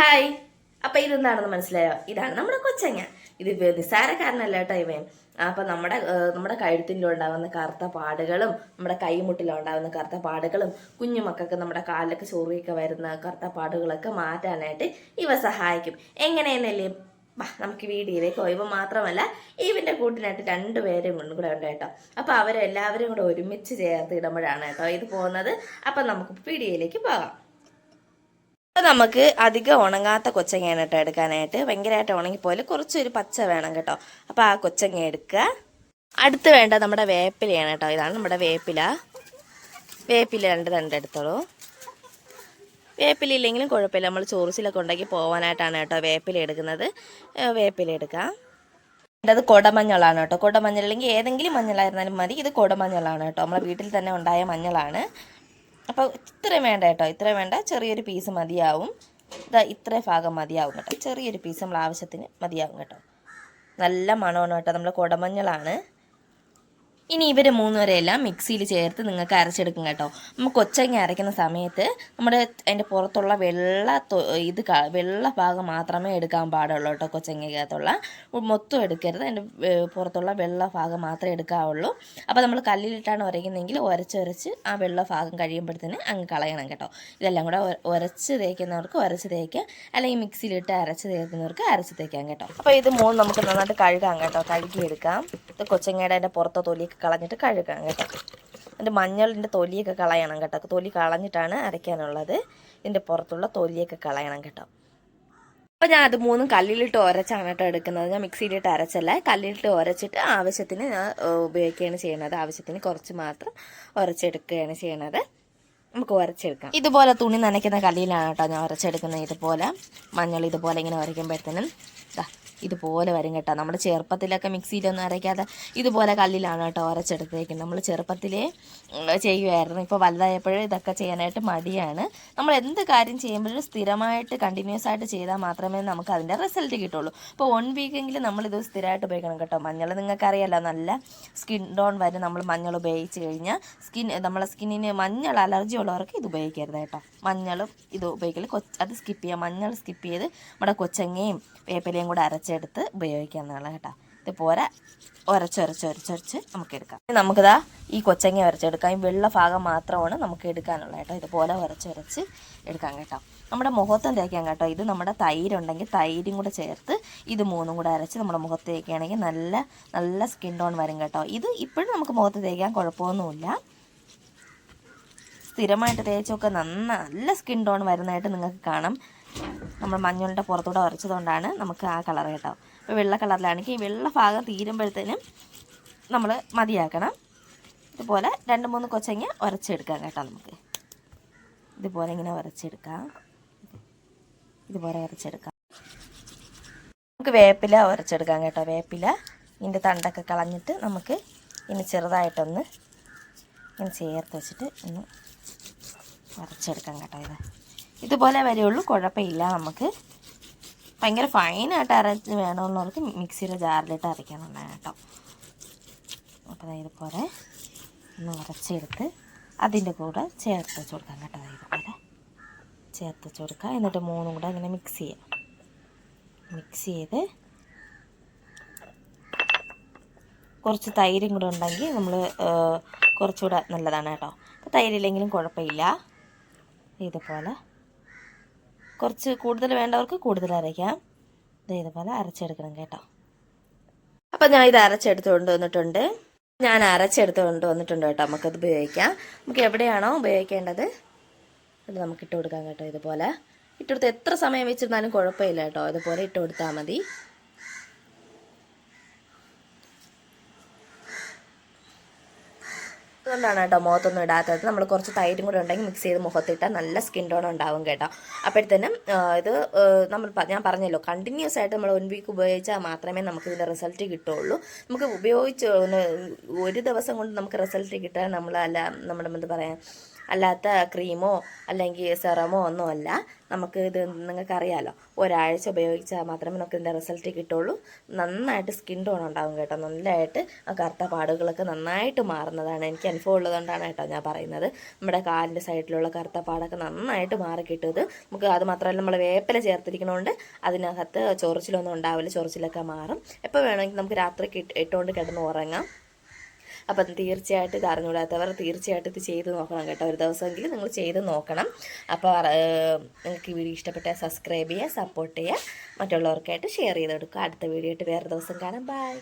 Hi. അപ്പൊ ഇതെന്താണെന്ന് മനസ്സിലായോ? ഇതാണ് നമ്മുടെ കൊച്ചങ്ങ. ഇത് നിസ്സാരക്കാരനല്ല കേട്ടോ ഇവൻ. അപ്പൊ നമ്മുടെ നമ്മുടെ കഴുത്തിലുണ്ടാവുന്ന കറുത്ത പാടുകളും നമ്മുടെ കൈമുട്ടിലുണ്ടാവുന്ന കറുത്ത പാടുകളും കുഞ്ഞു മക്കൾക്ക് നമ്മുടെ കാലിലൊക്കെ ചൊറിയൊക്കെ വരുന്ന കറുത്ത പാടുകളൊക്കെ മാറ്റാനായിട്ട് ഇവ സഹായിക്കും. എങ്ങനെയെന്നല്ലേ? നമുക്ക് വീഡിയോയിലേക്ക് പോയവ മാത്രമല്ല ഇവന്റെ കൂട്ടിനായിട്ട് രണ്ടുപേരും കൂടെ ഉണ്ട് കേട്ടോ. അപ്പൊ അവരെല്ലാവരും കൂടെ ഒരുമിച്ച് ചേർത്ത് ഇടുമ്പോഴാണ് കേട്ടോ ഇത് പോകുന്നത്. അപ്പൊ നമുക്ക് വീഡിയോയിലേക്ക് പോകാം. അപ്പോൾ നമുക്ക് അധികം ഉണങ്ങാത്ത കൊച്ചങ്ങയാണ് കേട്ടോ എടുക്കാനായിട്ട്. ഭയങ്കരമായിട്ട് ഉണങ്ങിപ്പോലെ കുറച്ചൊരു പച്ച വേണം കേട്ടോ. അപ്പോൾ ആ കൊച്ചങ്ങ എടുക്കുക അടുത്ത് വേണ്ട നമ്മുടെ വേപ്പിലയാണ് കേട്ടോ. ഇതാണ് നമ്മുടെ വേപ്പില. വേപ്പില രണ്ട് രണ്ട് എടുത്തോളൂ. വേപ്പില ഇല്ലെങ്കിലും കുഴപ്പമില്ല. നമ്മൾ ചോറിച്ചിലൊക്കെ ഉണ്ടാക്കി പോകാനായിട്ടാണ് കേട്ടോ വേപ്പില എടുക്കുന്നത്. വേപ്പില എടുക്കാം. വേണ്ടത് കൊടമഞ്ഞളാണ് കേട്ടോ. കൊടമഞ്ഞൾ അല്ലെങ്കിൽ ഏതെങ്കിലും മഞ്ഞളായിരുന്നാലും മതി. ഇത് കൊടമഞ്ഞളാണ് കേട്ടോ. നമ്മളെ വീട്ടിൽ തന്നെ ഉണ്ടായ മഞ്ഞളാണ്. അപ്പോൾ ഇത്രയും വേണ്ട കേട്ടോ. ഇത്രയും വേണ്ട. ചെറിയൊരു പീസ് മതിയാവും. ഇതാ ഇത്രയും ഭാഗം മതിയാവും കേട്ടോ. ചെറിയൊരു പീസ് നമ്മൾ ആവശ്യത്തിന് മതിയാവും കേട്ടോ. നല്ല മണമാണ് കേട്ടോ. നമ്മൾ കുടമഞ്ഞളാണ്. ഇനി ഇവർ മൂന്നുപേരെല്ലാം മിക്സിയിൽ ചേർത്ത് നിങ്ങൾക്ക് അരച്ചെടുക്കും കേട്ടോ. നമ്മൾ കൊച്ചങ്ങ അരയ്ക്കുന്ന സമയത്ത് നമ്മുടെ അതിന്റെ പുറത്തുള്ള വെള്ള ഇത് വെള്ള ഭാഗം മാത്രമേ എടുക്കാൻ പാടുള്ളൂ കേട്ടോ കൊച്ചങ്ങക്കകത്തുള്ള മൊത്തം എടുക്കരുത്. അതിന്റെ പുറത്തുള്ള വെള്ള ഭാഗം മാത്രമേ എടുക്കാവുള്ളൂ. അപ്പോൾ നമ്മൾ കല്ലിലിട്ടാണ് ഉരയ്ക്കുന്നതെങ്കിൽ ഉരച്ചൊരച്ച് ആ വെള്ള ഭാഗം കഴിയുമ്പോഴത്തേന് അങ്ങ് കളയണം കേട്ടോ. ഇതെല്ലാം കൂടെ ഉര- ഉരച്ച് തേക്കുന്നവർക്ക് ഉരച്ച് തേക്കുക അല്ലെങ്കിൽ മിക്സിയിലിട്ട് അരച്ച് തേക്കുന്നവർക്ക് അരച്ച് തേക്കാം കേട്ടോ. അപ്പോൾ ഇത് മൂന്ന് നമുക്ക് നന്നായിട്ട് കഴുകാം കേട്ടോ. കഴുകിയെടുക്കാം. ഇത് കൊച്ചങ്ങയുടെ അതിന്റെ പുറത്തെ തൊലിയൊക്കെ കളഞ്ഞിട്ട് കഴുകാം കേട്ടോ. അതിന്റെ മഞ്ഞളിന്റെ തൊലിയൊക്കെ കളയണം കേട്ടോ. തൊലി കളഞ്ഞിട്ടാണ് അരയ്ക്കാനുള്ളത്. ഇതിന്റെ പുറത്തുള്ള തൊലിയൊക്കെ കളയണം കേട്ടോ. അപ്പോൾ ഞാൻ അത് മൂന്നും കല്ലിലിട്ട് ഉരച്ചാണ് കേട്ടോ എടുക്കുന്നത്. ഞാൻ മിക്സിയിലിട്ട് അരച്ചല്ല. കല്ലിലിട്ട് ഉരച്ചിട്ട് ആവശ്യത്തിന് ഞാൻ ഉപയോഗിക്കുകയാണ് ചെയ്യുന്നത്. ആവശ്യത്തിന് കുറച്ച് മാത്രം ഉരച്ചെടുക്കുകയാണ് ചെയ്യണത് നമുക്ക് ഉരച്ചെടുക്കാം. ഇതുപോലെ തുണി നനയ്ക്കുന്ന കല്ലിലാണ് കേട്ടോ ഞാൻ ഉരച്ചെടുക്കുന്നത്. ഇതുപോലെ മഞ്ഞൾ ഇതുപോലെ ഇങ്ങനെ ഉരയ്ക്കുമ്പോഴത്തേനും ഇതുപോലെ വരും കേട്ടോ. നമ്മുടെ ചെറുപ്പത്തിലൊക്കെ മിക്സിയിലൊന്നും അരയ്ക്കാതെ ഇതുപോലെ കല്ലിലാണ് കേട്ടോ ഉരച്ചെടുത്തേക്കുന്നത് നമ്മൾ ചെറുപ്പത്തിലേ ചെയ്യുമായിരുന്നു ഇപ്പോൾ വലുതായപ്പോഴേ ഇതൊക്കെ ചെയ്യാനായിട്ട് മടിയാണ്. നമ്മൾ എന്ത് കാര്യം ചെയ്യുമ്പോഴും സ്ഥിരമായിട്ട് കണ്ടിന്യൂസ് ആയിട്ട് ചെയ്താൽ മാത്രമേ നമുക്ക് അതിന്റെ റിസൾട്ട് കിട്ടുള്ളൂ. ഇപ്പോൾ വൺ വീക്കെങ്കിലും നമ്മളിത് സ്ഥിരമായിട്ട് ഉപയോഗിക്കണം കേട്ടോ. മഞ്ഞൾ നിങ്ങൾക്കറിയാലോ നല്ല സ്കിൻ ഡോൺ വരെ നമ്മൾ മഞ്ഞൾ ഉപയോഗിച്ച് കഴിഞ്ഞാൽ സ്കിൻ നമ്മളെ സ്കിന്നിന് മഞ്ഞൾ അലർജി ഉള്ളവർക്ക് ഇത് ഉപയോഗിക്കരുത് കേട്ടോ. മഞ്ഞളും ഇത് ഉപയോഗിക്കൽ കൊച്ച് അത് സ്കിപ്പ് ചെയ്യുക. മഞ്ഞൾ സ്കിപ്പ് ചെയ്ത് നമ്മുടെ കൊച്ചങ്ങയും വേപ്പിലയും കൂടെ അരച്ചെടുത്ത് ഉപയോഗിക്കാവുന്നതാണ് കേട്ടോ. ഇത് പോരാ. ഉരച്ചൊരച്ചൊരച്ചൊരച്ച് നമുക്ക് എടുക്കാം. ഇനി നമുക്കിതാ ഈ കൊച്ചങ്ങ ഉരച്ചെടുക്കാം ഈ വെള്ള ഭാഗം മാത്രമാണ് നമുക്ക് എടുക്കാനുള്ളത് കേട്ടോ. ഇതുപോലെ ഉരച്ചൊരച്ച് എടുക്കാം കേട്ടോ. നമ്മുടെ മുഖത്തും തേക്കാം കേട്ടോ? ഇത് നമ്മുടെ തൈരുണ്ടെങ്കിൽ തൈരും കൂടെ ചേർത്ത് ഇത് മൂന്നും കൂടെ അരച്ച് നമ്മുടെ മുഖത്ത് തേക്കുകയാണെങ്കിൽ നല്ല നല്ല സ്കിൻ ടോൺ വരും കേട്ടോ. ഇത് ഇപ്പോഴും നമുക്ക് മുഖത്ത് തേക്കാൻ കുഴപ്പമൊന്നുമില്ല. സ്ഥിരമായിട്ട് തേച്ചൊക്കെ നന്ന നല്ല സ്കിൻ ടോൺ വരുന്നതായിട്ട് നിങ്ങൾക്ക് കാണാം. നമ്മൾ മഞ്ഞളിന്റെ പുറത്തൂടെ വരച്ചതുകൊണ്ടാണ് നമുക്ക് ആ കളർ കേട്ടോ. ഇപ്പോൾ വെള്ള കളറിലാണെങ്കിൽ ഈ വെള്ള ഭാഗം തീരുമ്പോഴത്തേനും നമ്മൾ മതിയാക്കണം. ഇതുപോലെ രണ്ട് മൂന്ന് കൊച്ചങ്ങ ഉരച്ചെടുക്കാം കേട്ടോ നമുക്ക്. ഇതുപോലെ ഇങ്ങനെ ഉരച്ചെടുക്കാം ഇതുപോലെ ഉരച്ചെടുക്കാം നമുക്ക് വേപ്പില ഉരച്ചെടുക്കാം കേട്ടോ. വേപ്പില ഇതിന്റെ തണ്ടൊക്കെ കളഞ്ഞിട്ട് നമുക്ക് ഇനി ചെറുതായിട്ടൊന്ന് ഇങ്ങനെ ചേർത്ത് വെച്ചിട്ട് ഒന്ന് ഉരച്ചെടുക്കാം കേട്ടോ ഇത്. ഇതുപോലെ വരെയുള്ളൂ കുഴപ്പമില്ല. നമുക്ക് ഭയങ്കര ഫൈനായിട്ട് അരച്ച് വേണമെന്നുള്ളവർക്ക് മിക്സിയുടെ ജാറിലിട്ട് അരയ്ക്കാനുള്ളതാണ് കേട്ടോ. അപ്പോൾ ഇതുപോലെ ഒന്ന് ഉരച്ചെടുത്ത് അതിന്റെ കൂടെ ചേർത്ത് വെച്ച് കൊടുക്കാം കേട്ടോ. ഇതുപോലെ ചേർത്ത് വെച്ച് കൊടുക്കുക എന്നിട്ട് മൂന്നും കൂടെ ഇങ്ങനെ മിക്സ് ചെയ്യാം. മിക്സ് ചെയ്ത് കുറച്ച് തൈരും കൂടെ ഉണ്ടെങ്കിൽ നമ്മൾ കുറച്ചുകൂടെ നല്ലതാണ് കേട്ടോ. അപ്പോൾ തൈരില്ലെങ്കിലും കുഴപ്പമില്ല. ഇതുപോലെ കുറച്ച് കൂടുതൽ വേണ്ടവർക്ക് കൂടുതൽ അരയ്ക്കാം. ഇതേപോലെ അരച്ചെടുക്കണം കേട്ടോ. അപ്പോൾ ഞാൻ ഇത് അരച്ചെടുത്ത് കൊണ്ടുവന്നിട്ടുണ്ട് ഞാൻ അരച്ചെടുത്ത് കൊണ്ടുവന്നിട്ടുണ്ട് കേട്ടോ. നമുക്കത് ഉപയോഗിക്കാം. നമുക്ക് എവിടെയാണോ ഉപയോഗിക്കേണ്ടത് അത് നമുക്ക് ഇട്ട് കൊടുക്കാം കേട്ടോ ഇതുപോലെ. ഇട്ടെടുത്ത് എത്ര സമയം വെച്ചിരുന്നാലും കുഴപ്പമില്ല കേട്ടോ. ഇതുപോലെ ഇട്ട് കൊടുത്താൽ മതി. അതുകൊണ്ടാണ് കേട്ടോ മുഖത്തൊന്നും ഇടാത്തത്. നമ്മൾ കുറച്ച് തൈരും കൂടെ ഉണ്ടെങ്കിൽ മിക്സ് ചെയ്ത് മുഖത്തിട്ടാൽ നല്ല സ്കിൻ ടോൺ ഉണ്ടാവും കേട്ടോ. അപ്പോഴത്തേനും ഇത് നമ്മൾ ഞാൻ പറഞ്ഞല്ലോ കണ്ടിന്യൂസ് ആയിട്ട് നമ്മൾ വൺ വീക്ക് ഉപയോഗിച്ചാൽ മാത്രമേ നമുക്ക് ഇതിന്റെ റിസൾട്ട് കിട്ടുള്ളൂ. നമുക്ക് ഉപയോഗിച്ച് ഒരു ദിവസം കൊണ്ട് നമുക്ക് റിസൾട്ട് കിട്ടാൻ നമ്മൾ അല്ല നമ്മുടെ എന്താ പറയുക അല്ലാത്ത ക്രീമോ അല്ലെങ്കിൽ സെറമോ ഒന്നുമല്ല നമുക്ക് ഇത് നിങ്ങൾക്ക് നിങ്ങൾക്കറിയാലോ. ഒരാഴ്ച ഉപയോഗിച്ചാൽ മാത്രമേ നമുക്ക് ഇതിന്റെ റിസൾട്ട് കിട്ടുള്ളൂ. നന്നായിട്ട് സ്കിൻ ടോൺ ഉണ്ടാവും കേട്ടോ. നല്ലതായിട്ട് ആ കറുത്ത പാടുകളൊക്കെ നന്നായിട്ട് മാറുന്നതാണ്. എനിക്ക് അനുഭവം ഉള്ളതുകൊണ്ടാണ് കേട്ടോ ഞാൻ പറയുന്നത്. നമ്മുടെ കാലിന്റെ സൈഡിലുള്ള കറുത്ത പാടൊക്കെ നന്നായിട്ട് മാറി കിട്ടുന്നത് നമുക്ക് അത് മാത്രമല്ല നമ്മൾ വേപ്പില ചേർത്തിരിക്കണോണ്ട് അതിനകത്ത് ചൊറിച്ചിലൊന്നും ഉണ്ടാവില്ല. ചൊറിച്ചിലൊക്കെ മാറും. എപ്പോൾ വേണമെങ്കിൽ നമുക്ക് രാത്രി ഇട്ട് ഇട്ടുകൊണ്ട് കിടന്ന് ഉറങ്ങാം. അപ്പം തീർച്ചയായിട്ടും ഇത് അറിഞ്ഞുകൂടാത്തവർ തീർച്ചയായിട്ടും ഇത് ചെയ്ത് നോക്കണം കേട്ടോ. ഒരു ദിവസമെങ്കിലും നിങ്ങൾ ചെയ്ത് നോക്കണം. അപ്പോൾ നിങ്ങൾക്ക് ഈ വീഡിയോ ഇഷ്ടപ്പെട്ടാൽ സബ്സ്ക്രൈബ് ചെയ്യുക സപ്പോർട്ട് ചെയ്യുക. മറ്റുള്ളവർക്കായിട്ട് ഷെയർ ചെയ്ത് കൊടുക്കുക അടുത്ത വീഡിയോ ആയിട്ട് വേറെ ദിവസം കാണാം. ബൈ.